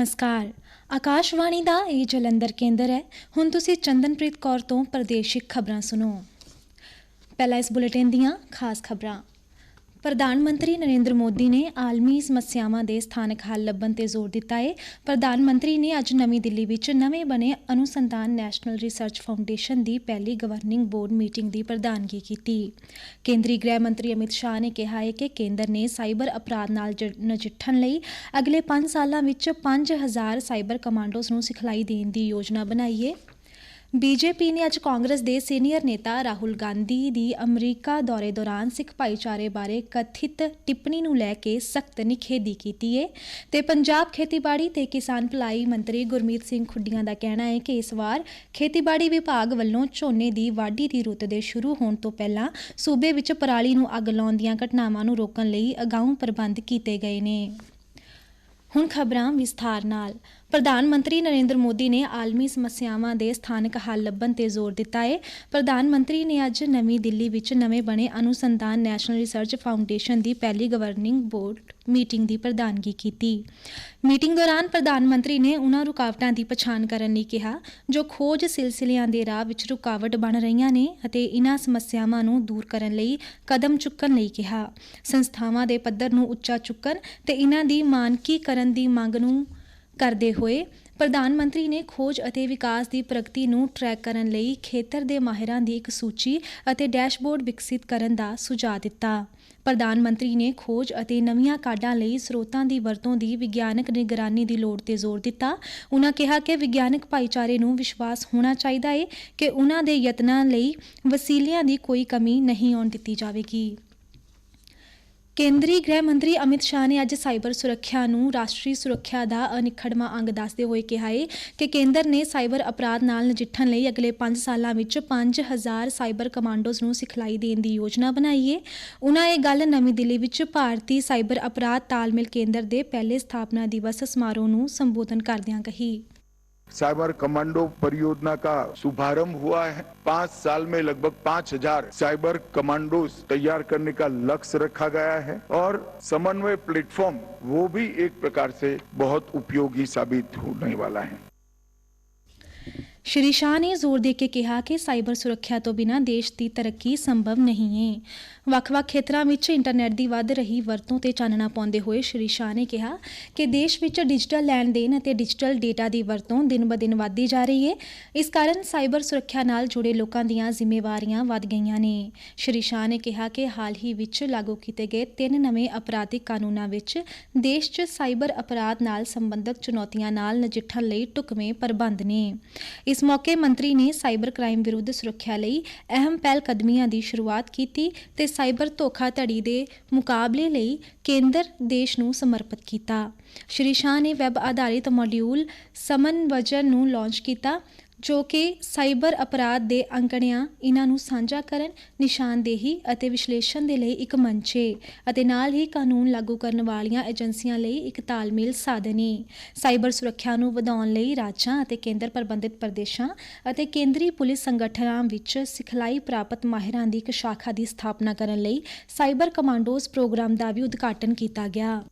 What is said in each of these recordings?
ਨਮਸਕਾਰ। ਆਕਾਸ਼ਵਾਣੀ ਦਾ ਇਹ ਜਲੰਧਰ ਕੇਂਦਰ ਹੈ। ਹੁਣ ਤੁਸੀਂ ਚੰਦਨਪ੍ਰੀਤ ਕੌਰ ਤੋਂ ਪ੍ਰਦੇਸ਼ਿਕ ਖਬਰਾਂ ਸੁਣੋ। ਪਹਿਲਾਂ ਇਸ ਬੁਲੇਟਿਨ ਦੀਆਂ ਖਾਸ ਖਬਰਾਂ। ਪ੍ਰਧਾਨ ਮੰਤਰੀ ਨਰਿੰਦਰ ਮੋਦੀ ਨੇ ਆਲਮੀ ਸਮੱਸਿਆਵਾਂ ਦੇ ਸਥਾਨਕ ਹੱਲ ਲੱਭਣ ਤੇ ਜ਼ੋਰ ਦਿੱਤਾ ਹੈ ਪ੍ਰਧਾਨ ਮੰਤਰੀ ਨੇ ਅੱਜ ਨਵੀਂ ਦਿੱਲੀ ਵਿੱਚ ਨਵੇਂ ਬਣੇ ਅਨੁਸੰਧਾਨ ਨੈਸ਼ਨਲ ਰਿਸਰਚ ਫਾਊਂਡੇਸ਼ਨ ਦੀ ਪਹਿਲੀ ਗਵਰਨਿੰਗ ਬੋਰਡ ਮੀਟਿੰਗ ਦੀ ਪ੍ਰਧਾਨਗੀ ਕੀਤੀ। ਕੇਂਦਰੀ ਗ੍ਰਹਿ ਮੰਤਰੀ ਅਮਿਤ ਸ਼ਾਹ ਨੇ ਕਿਹਾ ਹੈ ਕਿ ਕੇਂਦਰ ਨੇ ਸਾਈਬਰ ਅਪਰਾਧ ਨਾਲ ਜ- ਨਜਿੱਠਣ ਲਈ ਅਗਲੇ 5 ਸਾਲਾਂ ਵਿੱਚ 5000 ਸਾਈਬਰ ਕਮਾਂਡੋਜ਼ ਨੂੰ ਸਿਖਲਾਈ ਦੇਣ ਦੀ ਯੋਜਨਾ ਬਣਾਈ ਹੈ ਬੀਜੇਪੀ ਨੇ ਅੱਜ ਕਾਂਗਰਸ ਦੇ ਸੀਨੀਅਰ ਨੇਤਾ ਰਾਹੁਲ ਗਾਂਧੀ ਦੀ ਅਮਰੀਕਾ ਦੌਰੇ ਦੌਰਾਨ ਸਿੱਖ ਭਾਈਚਾਰੇ ਬਾਰੇ ਕਥਿਤ ਟਿੱਪਣੀ ਨੂੰ ਲੈ ਕੇ ਸਖਤ ਨਿਖੇਧੀ ਕੀਤੀ ਹੈ ਤੇ ਪੰਜਾਬ ਖੇਤੀਬਾੜੀ ਤੇ ਕਿਸਾਨ ਭਲਾਈ ਮੰਤਰੀ ਗੁਰਮੀਤ ਸਿੰਘ ਖੁੱਡੀਆਂ ਦਾ ਕਹਿਣਾ ਹੈ ਕਿ ਇਸ ਵਾਰ ਖੇਤੀਬਾੜੀ ਵਿਭਾਗ ਵੱਲੋਂ ਝੋਨੇ ਦੀ ਵਾਢੀ ਦੀ ਰੁੱਤ ਦੇ ਸ਼ੁਰੂ ਹੋਣ ਤੋਂ ਪਹਿਲਾਂ ਸੂਬੇ ਵਿੱਚ ਪਰਾਲੀ ਨੂੰ ਅੱਗ ਲਾਉਣ ਦੀਆਂ ਘਟਨਾਵਾਂ ਨੂੰ ਰੋਕਣ ਲਈ ਅਗਾਊਂ ਪ੍ਰਬੰਧ ਕੀਤੇ ਗਏ ਨੇ। ਹੁਣ ਖਬਰਾਂ ਵਿਸਥਾਰ ਨਾਲ। ਪ੍ਰਧਾਨ ਮੰਤਰੀ ਨਰਿੰਦਰ ਮੋਦੀ ਨੇ ਆਲਮੀ ਸਮੱਸਿਆਵਾਂ ਦੇ ਸਥਾਨਕ ਹੱਲ ਲੱਭਣ ਤੇ ਜ਼ੋਰ ਦਿੱਤਾ ਹੈ ਪ੍ਰਧਾਨ ਮੰਤਰੀ ਨੇ ਅੱਜ ਨਵੀਂ ਦਿੱਲੀ ਵਿੱਚ ਨਵੇਂ ਬਣੇ ਅਨੁਸੰਧਾਨ ਨੈਸ਼ਨਲ ਰਿਸਰਚ ਫਾਊਂਡੇਸ਼ਨ ਦੀ ਪਹਿਲੀ ਗਵਰਨਿੰਗ ਬੋਰਡ ਮੀਟਿੰਗ ਦੀ ਪ੍ਰਧਾਨਗੀ ਕੀਤੀ। ਮੀਟਿੰਗ ਦੌਰਾਨ ਪ੍ਰਧਾਨ ਮੰਤਰੀ ਨੇ ਉਹਨਾਂ ਰੁਕਾਵਟਾਂ ਦੀ ਪਛਾਣ ਕਰਨ ਲਈ ਕਿਹਾ, ਜੋ ਖੋਜ ਸਿਲਸਿਲਿਆਂ ਦੇ ਰਾਹ ਵਿੱਚ ਰੁਕਾਵਟ ਬਣ ਰਹੀਆਂ ਨੇ ਅਤੇ ਇਨ੍ਹਾਂ ਸਮੱਸਿਆਵਾਂ ਨੂੰ ਦੂਰ ਕਰਨ ਲਈ ਕਦਮ ਚੁੱਕਣ ਲਈ ਕਿਹਾ। ਸੰਸਥਾਵਾਂ ਦੇ ਪੱਧਰ ਨੂੰ ਉੱਚਾ ਚੁੱਕਣ ਤੇ ਇਨ੍ਹਾਂ ਦੀ ਮਾਨਕੀਕਰਨ ਦੀ ਮੰਗ ਨੂੰ ਕਰਦੇ ਹੋਏ ਪ੍ਰਧਾਨ ਮੰਤਰੀ ਨੇ ਖੋਜ ਅਤੇ ਵਿਕਾਸ ਦੀ ਪ੍ਰਗਤੀ ਨੂੰ ਟਰੈਕ ਕਰਨ ਲਈ ਖੇਤਰ ਦੇ ਮਾਹਿਰਾਂ ਦੀ ਇੱਕ ਸੂਚੀ ਅਤੇ ਡੈਸ਼ਬੋਰਡ ਵਿਕਸਿਤ ਕਰਨ ਦਾ ਸੁਝਾਅ ਦਿੱਤਾ। ਪ੍ਰਧਾਨ ਮੰਤਰੀ ਨੇ ਖੋਜ ਅਤੇ ਨਵੀਆਂ ਕਾਢਾਂ ਲਈ ਸਰੋਤਾਂ ਦੀ ਵਰਤੋਂ ਦੀ ਵਿਗਿਆਨਕ ਨਿਗਰਾਨੀ ਦੀ ਲੋੜ ਤੇ ਜ਼ੋਰ ਦਿੱਤਾ। ਉਨ੍ਹਾਂ ਕਿਹਾ ਕਿ ਵਿਗਿਆਨਕ ਭਾਈਚਾਰੇ ਨੂੰ ਵਿਸ਼ਵਾਸ ਹੋਣਾ ਚਾਹੀਦਾ ਹੈ ਕਿ ਉਹਨਾਂ ਦੇ ਯਤਨਾਂ ਲਈ ਵਸੀਲਿਆਂ ਦੀ ਕੋਈ ਕਮੀ ਨਹੀਂ ਆਉਣ ਦਿੱਤੀ ਜਾਵੇਗੀ। ਕੇਂਦਰੀ ਗ੍ਰਹਿ ਮੰਤਰੀ ਅਮਿਤ ਸ਼ਾਹ ਨੇ ਅੱਜ ਸਾਈਬਰ ਸੁਰੱਖਿਆ ਨੂੰ ਰਾਸ਼ਟਰੀ ਸੁਰੱਖਿਆ ਦਾ ਅਨਿੱਖੜਵਾਂ ਅੰਗ ਦੱਸਦੇ ਹੋਏ ਕਿਹਾ ਹੈ ਕਿ ਕੇਂਦਰ ਨੇ ਸਾਈਬਰ ਅਪਰਾਧ ਨਾਲ ਨਜਿੱਠਣ ਲਈ ਅਗਲੇ 5 ਸਾਲਾਂ ਵਿੱਚ 5000 ਸਾਈਬਰ ਕਮਾਂਡੋਜ਼ ਨੂੰ ਸਿਖਲਾਈ ਦੇਣ ਦੀ ਯੋਜਨਾ ਬਣਾਈ ਹੈ ਉਨ੍ਹਾਂ ਇਹ ਗੱਲ ਨਵੀਂ ਦਿੱਲੀ ਵਿੱਚ ਭਾਰਤੀ ਸਾਈਬਰ ਅਪਰਾਧ ਤਾਲਮੇਲ ਕੇਂਦਰ ਦੇ ਪਹਿਲੇ ਸਥਾਪਨਾ ਦਿਵਸ ਸਮਾਰੋਹ ਨੂੰ ਸੰਬੋਧਨ ਕਰਦਿਆਂ ਕਹੀ। साइबर कमांडो परियोजना का शुभारंभ हुआ है। पाँच साल में लगभग पाँच हज़ार साइबर कमांडो तैयार करने का लक्ष्य रखा गया है और समन्वय प्लेटफॉर्म वो भी एक प्रकार से बहुत उपयोगी साबित होने वाला है। ਸ਼੍ਰੀ ਸ਼ਾਹ ਨੇ ਜ਼ੋਰ ਦੇ ਕੇ ਕਿਹਾ ਕਿ ਸਾਈਬਰ ਸੁਰੱਖਿਆ ਤੋਂ ਬਿਨਾਂ ਦੇਸ਼ ਦੀ ਤਰੱਕੀ ਸੰਭਵ ਨਹੀਂ ਹੈ ਵੱਖ-ਵੱਖ ਖੇਤਰਾਂ ਵਿੱਚ ਇੰਟਰਨੈਟ ਦੀ ਵੱਧ ਰਹੀ ਵਰਤੋਂ ਤੇ ਚਾਨਣਾ ਪਾਉਂਦੇ ਹੋਏ ਸ਼੍ਰੀ ਸ਼ਾਹ ਨੇ ਕਿਹਾ ਕਿ ਦੇਸ਼ ਵਿੱਚ ਡਿਜੀਟਲ ਲੈਣ-ਦੇਣ ਅਤੇ ਡਿਜੀਟਲ ਡੇਟਾ ਦੀ ਵਰਤੋਂ ਦਿਨ-ਬਦਿਨ ਵਧਦੀ ਜਾ ਰਹੀ ਹੈ ਇਸ ਕਾਰਨ ਸਾਈਬਰ ਸੁਰੱਖਿਆ ਨਾਲ ਜੁੜੇ ਲੋਕਾਂ ਦੀਆਂ ਜ਼ਿੰਮੇਵਾਰੀਆਂ ਵੱਧ ਗਈਆਂ ਨੇ। ਸ਼੍ਰੀ ਸ਼ਾਹ ਨੇ ਕਿਹਾ ਕਿ ਹਾਲ ਹੀ ਵਿੱਚ ਲਾਗੂ ਕੀਤੇ ਗਏ ਤਿੰਨ ਨਵੇਂ ਅਪਰਾਧਿਕ ਕਾਨੂੰਨਾਂ ਵਿੱਚ ਦੇਸ਼ 'ਚ ਸਾਈਬਰ ਅਪਰਾਧ ਨਾਲ ਸੰਬੰਧਿਤ ਚੁਣੌਤੀਆਂ ਨਾਲ ਨਜਿੱਠਣ ਲਈ ਢੁਕਵੇਂ ਪ੍ਰਬੰਧ ਨੇ। ਇਸ ਮੌਕੇ ਮੰਤਰੀ ਨੇ ਸਾਈਬਰ ਕ੍ਰਾਈਮ ਵਿਰੁੱਧ ਸੁਰੱਖਿਆ ਲਈ ਅਹਿਮ ਪਹਿਲ ਕਦਮੀਆਂ ਦੀ ਸ਼ੁਰੂਆਤ ਕੀਤੀ ਤੇ ਸਾਈਬਰ ਧੋਖਾਧੜੀ ਦੇ ਮੁਕਾਬਲੇ ਲਈ ਕੇਂਦਰ ਦੇਸ਼ ਨੂੰ ਸਮਰਪਿਤ ਕੀਤਾ। ਸ਼੍ਰੀ ਸ਼ਾਹ ਨੇ ਵੈਬ ਆਧਾਰਿਤ ਮੋਡਿਊਲ ਸਮਨ ਵਜਨ ਨੂੰ ਲਾਂਚ ਕੀਤਾ ਜੋ ਕਿ ਸਾਈਬਰ ਅਪਰਾਧ ਦੇ ਅੰਕੜਿਆਂ ਇਹਨਾਂ ਨੂੰ ਸਾਂਝਾ ਕਰਨ, ਨਿਸ਼ਾਨਦੇਹੀ ਅਤੇ ਵਿਸ਼ਲੇਸ਼ਣ ਦੇ ਲਈ ਇੱਕ ਮੰਚ ਹੈ ਅਤੇ ਨਾਲ ਹੀ ਕਾਨੂੰਨ ਲਾਗੂ ਕਰਨ ਵਾਲੀਆਂ ਏਜੰਸੀਆਂ ਲਈ ਇੱਕ ਤਾਲਮੇਲ ਸਾਧਨ। ਹੈ ਸਾਈਬਰ ਸੁਰੱਖਿਆ ਨੂੰ ਵਧਾਉਣ ਲਈ ਰਾਜਾਂ ਅਤੇ ਕੇਂਦਰ ਪ੍ਰਬੰਧਿਤ ਪ੍ਰਦੇਸ਼ਾਂ ਅਤੇ ਕੇਂਦਰੀ ਪੁਲਿਸ ਸੰਗਠਨਾਂ ਵਿੱਚ ਸਿਖਲਾਈ ਪ੍ਰਾਪਤ ਮਾਹਿਰਾਂ ਦੀ ਇੱਕ ਸ਼ਾਖਾ ਦੀ ਸਥਾਪਨਾ ਕਰਨ ਲਈ ਸਾਈਬਰ ਕਮਾਂਡੋਜ਼ ਪ੍ਰੋਗਰਾਮ ਦਾ ਵੀ ਉਦਘਾਟਨ ਕੀਤਾ ਗਿਆ।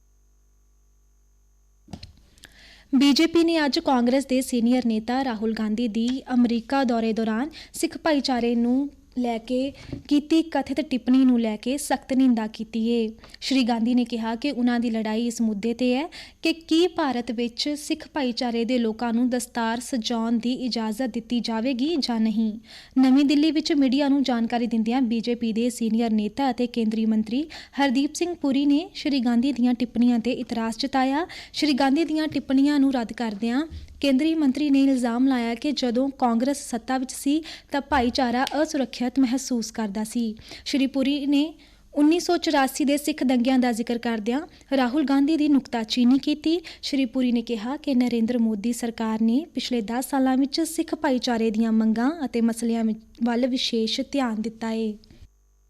ਬੀਜੇਪੀ ਨੇ ਅੱਜ ਕਾਂਗਰਸ ਦੇ ਸੀਨੀਅਰ ਨੇਤਾ ਰਾਹੁਲ ਗਾਂਧੀ ਦੀ ਅਮਰੀਕਾ ਦੌਰੇ ਦੌਰਾਨ ਸਿੱਖ ਭਾਈਚਾਰੇ ਨੂੰ ਲੈ ਕੇ ਕੀਤੀ, ਕਥਿਤ ਟਿੱਪਣੀ ਨੂੰ ਲੈ ਕੇ ਸਖਤ ਨਿੰਦਾ ਕੀਤੀ ਏ। ਸ਼੍ਰੀ ਗਾਂਧੀ ਨੇ ਕਿਹਾ ਕਿ ਉਹਨਾਂ ਦੀ ਲੜਾਈ ਇਸ ਮੁੱਦੇ ਤੇ ਹੈ ਕਿ ਕੀ ਭਾਰਤ ਵਿੱਚ ਸਿੱਖ ਭਾਈਚਾਰੇ ਦੇ ਲੋਕਾਂ ਨੂੰ ਦਸਤਾਰ ਸਜਾਉਣ ਦੀ ਇਜਾਜ਼ਤ ਦਿੱਤੀ ਜਾਵੇਗੀ ਜਾਂ ਨਹੀਂ। ਨਵੀਂ ਦਿੱਲੀ ਵਿੱਚ ਮੀਡੀਆ ਨੂੰ ਜਾਣਕਾਰੀ ਦਿੰਦਿਆਂ ਬੀਜੇਪੀ ਦੇ ਸੀਨੀਅਰ ਨੇਤਾ ਅਤੇ ਕੇਂਦਰੀ ਮੰਤਰੀ ਹਰਦੀਪ ਸਿੰਘ ਪੁਰੀ ਨੇ ਸ਼੍ਰੀ ਗਾਂਧੀ ਦੀਆਂ ਟਿੱਪਣੀਆਂ ਤੇ ਇਤਰਾਜ਼ ਜਤਾਇਆ। ਸ਼੍ਰੀ ਗਾਂਧੀ ਦੀਆਂ ਟਿੱਪਣੀਆਂ ਨੂੰ ਰੱਦ ਕਰਦਿਆਂ ਕੇਂਦਰੀ ਮੰਤਰੀ ਨੇ ਇਲਜ਼ਾਮ ਲਾਇਆ ਕਿ ਜਦੋਂ ਕਾਂਗਰਸ ਸੱਤਾ ਵਿੱਚ ਸੀ ਤਾਂ ਭਾਈਚਾਰਾ ਅਸੁਰੱਖਿਅਤ ਮਹਿਸੂਸ ਕਰਦਾ ਸੀ। ਸ਼੍ਰੀ ਪੁਰੀ ਨੇ 1984 ਦੇ ਸਿੱਖ ਦੰਗਿਆਂ ਦਾ ਜ਼ਿਕਰ ਕਰਦਿਆਂ ਰਾਹੁਲ ਗਾਂਧੀ ਦੀ ਨੁਕਤਾਚੀਨੀ ਕੀਤੀ। ਸ਼੍ਰੀ ਪੁਰੀ ਨੇ ਕਿਹਾ ਕਿ ਨਰਿੰਦਰ ਮੋਦੀ ਸਰਕਾਰ ਨੇ ਪਿਛਲੇ 10 ਸਾਲਾਂ ਵਿੱਚ ਸਿੱਖ ਭਾਈਚਾਰੇ ਦੀਆਂ ਮੰਗਾਂ ਅਤੇ ਮਸਲਿਆਂ ਵੱਲ ਵਿਸ਼ੇਸ਼ ਧਿਆਨ ਦਿੱਤਾ ਹੈ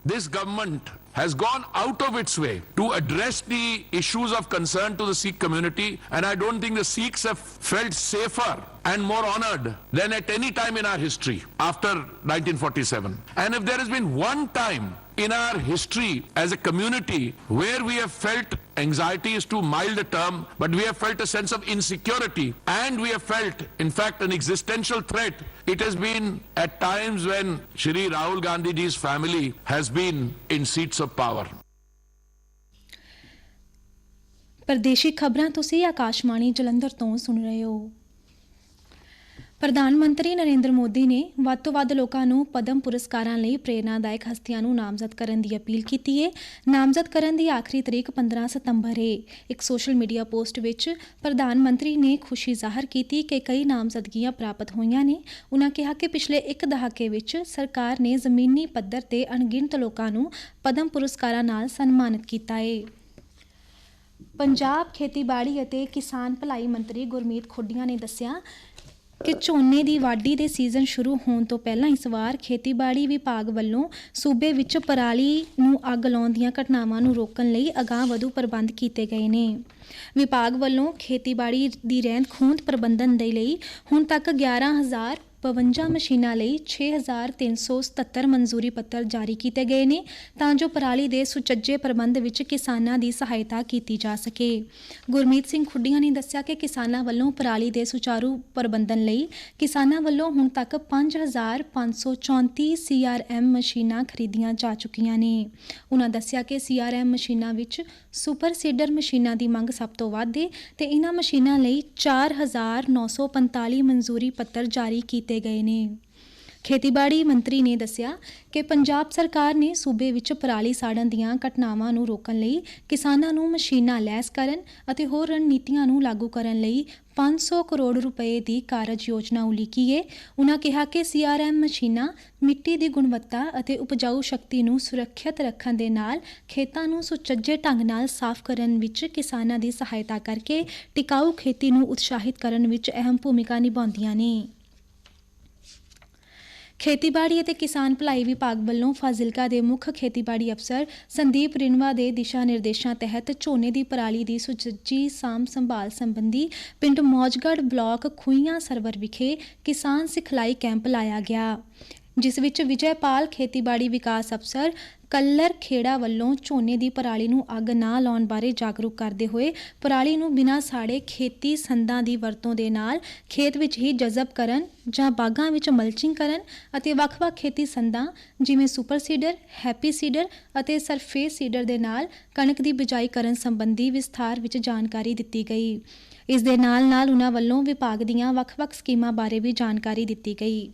This government has gone out of its way to address the issues of concern to the Sikh community, and I don't think the Sikhs have felt safer and more honored than at any time in our history after 1947. And if there has been one time in our history as a community where we have felt anxiety is too mild a term, but we have felt a sense of insecurity and we have felt, in fact, an existential threat. It has been at times when Shri Rahul Gandhi ji's family has been in seats of power. ਪ੍ਰਦੇਸ਼ਿਕ ਖਬਰਾਂ ਤੁਸੀਂ ਆਕਾਸ਼ਵਾਣੀ ਜਲੰਧਰ ਤੋਂ ਸੁਣ ਰਹੇ ਹੋ ਪ੍ਰਧਾਨ ਮੰਤਰੀ ਨਰਿੰਦਰ ਮੋਦੀ ਨੇ ਵੱਧ ਤੋਂ ਵੱਧ ਲੋਕਾਂ ਨੂੰ ਪਦਮ ਪੁਰਸਕਾਰਾਂ ਲਈ ਪ੍ਰੇਰਨਾਦਾਇਕ ਹਸਤੀਆਂ ਨੂੰ ਨਾਮਜ਼ਦ ਕਰਨ ਦੀ ਅਪੀਲ ਕੀਤੀ ਹੈ ਨਾਮਜ਼ਦ ਕਰਨ ਦੀ ਆਖਰੀ ਤਰੀਕ 15 ਸਤੰਬਰ ਹੈ ਇੱਕ ਸੋਸ਼ਲ ਮੀਡੀਆ ਪੋਸਟ ਵਿੱਚ ਪ੍ਰਧਾਨ ਮੰਤਰੀ ਨੇ ਖੁਸ਼ੀ ਜ਼ਾਹਰ ਕੀਤੀ ਕਿ ਕਈ ਨਾਮਜ਼ਦਗੀਆਂ ਪ੍ਰਾਪਤ ਹੋਈਆਂ ਨੇ। ਉਨ੍ਹਾਂ ਕਿਹਾ ਕਿ ਪਿਛਲੇ ਇੱਕ ਦਹਾਕੇ ਵਿੱਚ ਸਰਕਾਰ ਨੇ ਜ਼ਮੀਨੀ ਪੱਧਰ ਤੇ ਅਣਗਿਣਤ ਲੋਕਾਂ ਨੂੰ ਪਦਮ ਪੁਰਸਕਾਰਾਂ ਨਾਲ ਸਨਮਾਨਿਤ ਕੀਤਾ ਹੈ ਪੰਜਾਬ ਖੇਤੀਬਾੜੀ ਅਤੇ ਕਿਸਾਨ ਭਲਾਈ ਮੰਤਰੀ ਗੁਰਮੀਤ ਖੁੱਡੀਆਂ ਨੇ ਦੱਸਿਆ ਕਿ ਝੋਨੇ ਦੀ ਵਾਢੀ ਦੇ ਸੀਜ਼ਨ ਸ਼ੁਰੂ ਹੋਣ ਤੋਂ ਪਹਿਲਾਂ ਇਸ ਵਾਰ ਖੇਤੀਬਾੜੀ ਵਿਭਾਗ ਵੱਲੋਂ ਸੂਬੇ ਵਿੱਚ ਪਰਾਲੀ ਨੂੰ ਅੱਗ ਲਾਉਣ ਦੀਆਂ ਘਟਨਾਵਾਂ ਨੂੰ ਰੋਕਣ ਲਈ ਅਗਾਂਹ-ਵਧੂ ਪ੍ਰਬੰਧ ਕੀਤੇ ਗਏ ਨੇ। ਵਿਭਾਗ ਵੱਲੋਂ ਖੇਤੀਬਾੜੀ ਦੀ ਰਹਿੰਦ ਖੂੰਹਦ ਪ੍ਰਬੰਧਨ ਦੇ ਲਈ ਹੁਣ ਤੱਕ 11000 52 ਮਸ਼ੀਨਾਂ ਲਈ 6377 ਮਨਜ਼ੂਰੀ ਪੱਤਰ ਜਾਰੀ ਕੀਤੇ ਗਏ ਨੇ ਤਾਂ ਜੋ ਪਰਾਲੀ ਦੇ ਸੁਚੱਜੇ ਪ੍ਰਬੰਧ ਵਿੱਚ ਕਿਸਾਨਾਂ ਦੀ ਸਹਾਇਤਾ ਕੀਤੀ ਜਾ ਸਕੇ। ਗੁਰਮੀਤ ਸਿੰਘ ਖੁੱਡੀਆਂ ਨੇ ਦੱਸਿਆ ਕਿ ਕਿਸਾਨਾਂ ਵੱਲੋਂ ਪਰਾਲੀ ਦੇ ਸੁਚਾਰੂ ਪ੍ਰਬੰਧਨ ਲਈ ਕਿਸਾਨਾਂ ਵੱਲੋਂ ਹੁਣ ਤੱਕ 5534 CRM ਮਸ਼ੀਨਾਂ ਖਰੀਦੀਆਂ ਜਾ ਚੁੱਕੀਆਂ ਨੇ। ਉਹਨਾਂ ਦੱਸਿਆ ਕਿ CRM ਮਸ਼ੀਨਾਂ ਵਿੱਚ ਸੁਪਰ ਸੀਡਰ ਮਸ਼ੀਨਾਂ ਦੀ ਮੰਗ ਸਭ ਤੋਂ ਵੱਧ ਹੈ ਤੇ ਇਹਨਾਂ ਮਸ਼ੀਨਾਂ ਲਈ 4945 ਮਨਜ਼ੂਰੀ ਪੱਤਰ ਜਾਰੀ ਕੀਤੇ ਗਏ ਨੇ। ਖੇਤੀਬਾੜੀ ਮੰਤਰੀ ਨੇ ਦੱਸਿਆ ਕਿ ਪੰਜਾਬ ਸਰਕਾਰ ਨੇ ਸੂਬੇ ਵਿੱਚ ਪਰਾਲੀ ਸਾੜਨ ਦੀਆਂ ਘਟਨਾਵਾਂ ਨੂੰ ਰੋਕਣ ਲਈ ਕਿਸਾਨਾਂ ਨੂੰ ਮਸ਼ੀਨਾਂ ਲੈਸ ਕਰਨ ਅਤੇ ਹੋਰ ਰਣਨੀਤੀਆਂ ਨੂੰ ਲਾਗੂ ਕਰਨ ਲਈ 500 ਕਰੋੜ ਰੁਪਏ ਦੀ ਕਾਰਜ ਯੋਜਨਾ ਉਲੀਕੀ ਹੈ ਉਹਨਾਂ ਕਿਹਾ ਕਿ ਸੀਆਰਐਮ ਮਸ਼ੀਨਾਂ ਮਿੱਟੀ ਦੀ ਗੁਣਵੱਤਾ ਅਤੇ ਉਪਜਾਊ ਸ਼ਕਤੀ ਨੂੰ ਸੁਰੱਖਿਅਤ ਰੱਖਣ ਦੇ ਨਾਲ ਖੇਤਾਂ ਨੂੰ ਸੁਚੱਜੇ ਢੰਗ ਨਾਲ ਸਾਫ਼ ਕਰਨ ਵਿੱਚ ਕਿਸਾਨਾਂ ਦੀ ਸਹਾਇਤਾ ਕਰਕੇ ਟਿਕਾਊ ਖੇਤੀ ਨੂੰ ਉਤਸ਼ਾਹਿਤ ਕਰਨ ਵਿੱਚ ਅਹਿਮ ਭੂਮਿਕਾ ਨਿਭਾਉਂਦੀਆਂ ਨੇ। ਖੇਤੀਬਾੜੀ ਅਤੇ ਕਿਸਾਨ ਭਲਾਈ ਵਿਭਾਗ ਵੱਲੋਂ ਫਾਜ਼ਿਲਕਾ ਦੇ ਮੁੱਖ ਖੇਤੀਬਾੜੀ ਅਫਸਰ ਸੰਦੀਪ ਰਿਨਵਾ ਦੇ ਦਿਸ਼ਾ ਨਿਰਦੇਸ਼ਾਂ ਤਹਿਤ ਝੋਨੇ ਦੀ ਪਰਾਲੀ ਦੀ ਸੁਚੱਜੀ ਸਾਂਭ ਸੰਭਾਲ ਸੰਬੰਧੀ ਪਿੰਡ ਮੌਜਗੜ੍ਹ ਬਲਾਕ ਖੁਈਆਂ ਸਰਵਰ ਵਿਖੇ ਕਿਸਾਨ ਸਿਖਲਾਈ ਕੈਂਪ ਲਾਇਆ ਗਿਆ। ਜਿਸ ਵਿੱਚ ਵਿਜੈਪਾਲ ਖੇਤੀਬਾੜੀ ਵਿਕਾਸ ਅਫਸਰ ਕੱਲਰ ਖੇੜਾ ਵੱਲੋਂ ਝੋਨੇ ਦੀ ਪਰਾਲੀ ਨੂੰ ਅੱਗ ਨਾ ਲਾਉਣ ਬਾਰੇ ਜਾਗਰੂਕ ਕਰਦੇ ਹੋਏ ਪਰਾਲੀ ਨੂੰ ਬਿਨਾਂ ਸਾੜੇ ਖੇਤੀ ਸੰਦਾਂ ਦੀ ਵਰਤੋਂ ਦੇ ਨਾਲ ਖੇਤ ਵਿੱਚ ਹੀ ਜਜ਼ਬ ਕਰਨ ਜਾਂ ਬਾਗਾਂ ਵਿੱਚ ਮਲਚਿੰਗ ਕਰਨ ਅਤੇ ਵੱਖ-ਵੱਖ ਖੇਤੀ ਸੰਦਾਂ ਜਿਵੇਂ ਸੁਪਰ ਸੀਡਰ, ਹੈਪੀ ਸੀਡਰ ਅਤੇ ਸਰਫੇਸ ਸੀਡਰ ਦੇ ਨਾਲ ਕਣਕ ਦੀ ਬਿਜਾਈ ਕਰਨ ਸੰਬੰਧੀ ਵਿਸਥਾਰ ਵਿੱਚ ਜਾਣਕਾਰੀ ਦਿੱਤੀ ਗਈ। ਇਸ ਦੇ ਨਾਲ-ਨਾਲ ਉਹਨਾਂ ਵੱਲੋਂ ਵਿਭਾਗ ਦੀਆਂ ਵੱਖ-ਵੱਖ ਸਕੀਮਾਂ ਬਾਰੇ ਵੀ ਜਾਣਕਾਰੀ ਦਿੱਤੀ ਗਈ।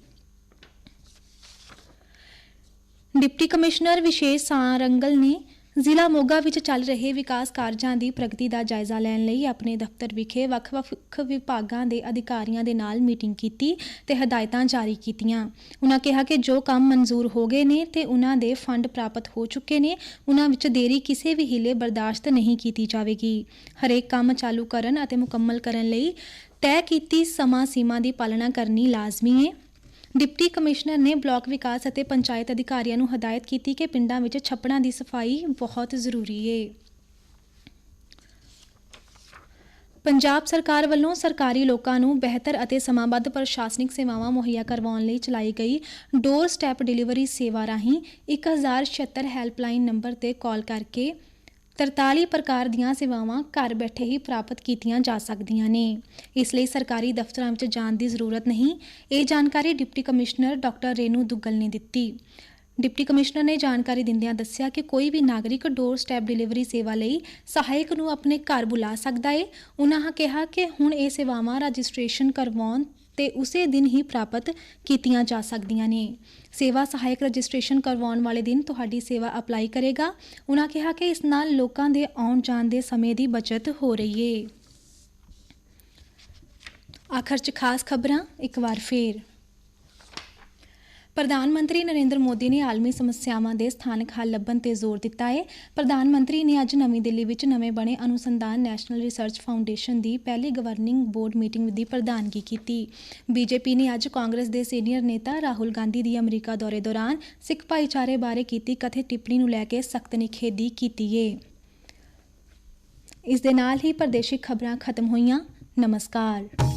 ਡਿਪਟੀ ਕਮਿਸ਼ਨਰ ਵਿਸ਼ੇਸ਼ ਸਾਰੰਗਲ ਨੇ ਜ਼ਿਲ੍ਹਾ ਮੋਗਾ ਵਿੱਚ ਚੱਲ ਰਹੇ ਵਿਕਾਸ ਕਾਰਜਾਂ ਦੀ ਪ੍ਰਗਤੀ ਦਾ ਜਾਇਜ਼ਾ ਲੈਣ ਲਈ ਆਪਣੇ ਦਫ਼ਤਰ ਵਿਖੇ ਵੱਖ-ਵੱਖ ਵਿਭਾਗਾਂ ਦੇ ਅਧਿਕਾਰੀਆਂ ਦੇ ਨਾਲ ਮੀਟਿੰਗ ਕੀਤੀ ਤੇ ਹਦਾਇਤਾਂ ਜਾਰੀ ਕੀਤੀਆਂ। ਉਹਨਾਂ ਕਿਹਾ ਕਿ ਜੋ ਕੰਮ ਮਨਜ਼ੂਰ ਹੋ ਗਏ ਨੇ ਤੇ ਉਹਨਾਂ ਦੇ ਫੰਡ ਪ੍ਰਾਪਤ ਹੋ ਚੁੱਕੇ ਨੇ ਉਹਨਾਂ ਵਿੱਚ ਦੇਰੀ ਕਿਸੇ ਵੀ ਹੀਲੇ ਬਰਦਾਸ਼ਤ ਨਹੀਂ ਕੀਤੀ ਜਾਵੇਗੀ। ਹਰੇਕ ਕੰਮ ਚਾਲੂ ਕਰਨ ਅਤੇ ਮੁਕੰਮਲ ਕਰਨ ਲਈ ਤੈਅ ਕੀਤੀ ਸਮਾਂ ਸੀਮਾ ਦੀ ਪਾਲਣਾ ਕਰਨੀ ਲਾਜ਼ਮੀ ਹੈ ਡਿਪਟੀ ਕਮਿਸ਼ਨਰ ਨੇ ਬਲਾਕ ਵਿਕਾਸ ਅਤੇ ਪੰਚਾਇਤ ਅਧਿਕਾਰੀਆਂ ਨੂੰ ਹਦਾਇਤ ਕੀਤੀ ਕਿ ਪਿੰਡਾਂ ਵਿੱਚ ਛੱਪੜਾਂ ਦੀ ਸਫ਼ਾਈ ਬਹੁਤ ਜ਼ਰੂਰੀ ਏ। ਪੰਜਾਬ ਸਰਕਾਰ ਵੱਲੋਂ ਸਰਕਾਰੀ ਲੋਕਾਂ ਨੂੰ ਬਿਹਤਰ ਅਤੇ ਸਮਾਂਬੱਧ ਪ੍ਰਸ਼ਾਸਨਿਕ ਸੇਵਾਵਾਂ ਮੁਹੱਈਆ ਕਰਵਾਉਣ ਲਈ ਚਲਾਈ ਗਈ ਡੋਰ ਸਟੈਪ ਡਿਲੀਵਰੀ ਸੇਵਾ ਰਾਹੀਂ 1076 ਹੈਲਪਲਾਈਨ ਨੰਬਰ ਤੇ ਕਾਲ ਕਰਕੇ 43 ਪ੍ਰਕਾਰ ਦੀਆਂ ਸੇਵਾਵਾਂ ਘਰ ਬੈਠੇ ਹੀ ਪ੍ਰਾਪਤ ਕੀਤੀਆਂ ਜਾ ਸਕਦੀਆਂ ਨੇ। ਇਸ ਲਈ ਸਰਕਾਰੀ ਦਫ਼ਤਰਾਂ ਵਿੱਚ ਜਾਣ ਦੀ ਜ਼ਰੂਰਤ ਨਹੀਂ। ਇਹ ਜਾਣਕਾਰੀ deputy commissioner doctor Renu Duggal ਨੇ ਦਿੱਤੀ। ਡਿਪਟੀ ਕਮਿਸ਼ਨਰ ਨੇ ਜਾਣਕਾਰੀ ਦਿੰਦਿਆਂ ਦੱਸਿਆ ਕਿ ਕੋਈ ਵੀ ਨਾਗਰਿਕ ਡੋਰ ਸਟੈਪ ਡਿਲੀਵਰੀ ਸੇਵਾ ਲਈ ਸਹਾਇਕ ਨੂੰ ਆਪਣੇ ਘਰ ਬੁਲਾ ਸਕਦਾ ਹੈ ਉਨ੍ਹਾਂ ਕਿਹਾ ਕਿ ਹੁਣ ਇਹ ਸੇਵਾਵਾਂ ਰਜਿਸਟ੍ਰੇਸ਼ਨ ਕਰਵਾਉਣ ਤੇ ਉਸੇ ਦਿਨ ਹੀ ਪ੍ਰਾਪਤ ਕੀਤੀਆਂ ਜਾ ਸਕਦੀਆਂ ਨੇ। ਸੇਵਾ ਸਹਾਇਕ ਰਜਿਸਟ੍ਰੇਸ਼ਨ ਕਰਵਾਉਣ ਵਾਲੇ ਦਿਨ ਤੁਹਾਡੀ ਸੇਵਾ ਅਪਲਾਈ ਕਰੇਗਾ। ਉਹਨਾਂ ਕਿਹਾ ਕਿ ਇਸ ਨਾਲ ਲੋਕਾਂ ਦੇ ਆਉਣ ਜਾਣ ਦੇ ਸਮੇਂ ਦੀ ਬਚਤ ਹੋ ਰਹੀ ਏ। ਆਖਰ ਚ ਖਾਸ ਖਬਰਾਂ, ਇੱਕ ਵਾਰ ਫੇਰ। ਪ੍ਰਧਾਨ ਮੰਤਰੀ ਨਰਿੰਦਰ ਮੋਦੀ ਨੇ ਆਲਮੀ ਸਮੱਸਿਆਵਾਂ ਦੇ ਸਥਾਨਕ ਹੱਲ ਲੱਭਣ ਤੇ ਜ਼ੋਰ ਦਿੱਤਾ ਹੈ ਪ੍ਰਧਾਨ ਮੰਤਰੀ ਨੇ ਅੱਜ ਨਵੀਂ ਦਿੱਲੀ ਵਿੱਚ ਨਵੇਂ ਬਣੇ ਅਨੁਸੰਧਾਨ ਨੈਸ਼ਨਲ ਰਿਸਰਚ ਫਾਊਂਡੇਸ਼ਨ ਦੀ ਪਹਿਲੀ ਗਵਰਨਿੰਗ ਬੋਰਡ ਮੀਟਿੰਗ ਦੀ ਪ੍ਰਧਾਨਗੀ ਕੀਤੀ। ਬੀਜੇਪੀ ਨੇ ਅੱਜ ਕਾਂਗਰਸ ਦੇ ਸੀਨੀਅਰ ਨੇਤਾ ਰਾਹੁਲ ਗਾਂਧੀ ਦੀ ਅਮਰੀਕਾ ਦੌਰੇ ਦੌਰਾਨ ਸਿੱਖ ਭਾਈਚਾਰੇ ਬਾਰੇ ਕੀਤੀ ਕਥਿਤ ਟਿੱਪਣੀ ਨੂੰ ਲੈ ਕੇ ਸਖਤ ਨਿਖੇਧੀ ਕੀਤੀ ਹੈ ਇਸ ਦੇ ਨਾਲ ਹੀ ਪ੍ਰਦੇਸ਼ਿਕ ਖਬਰਾਂ ਖਤਮ ਹੋਈਆਂ। ਨਮਸਕਾਰ।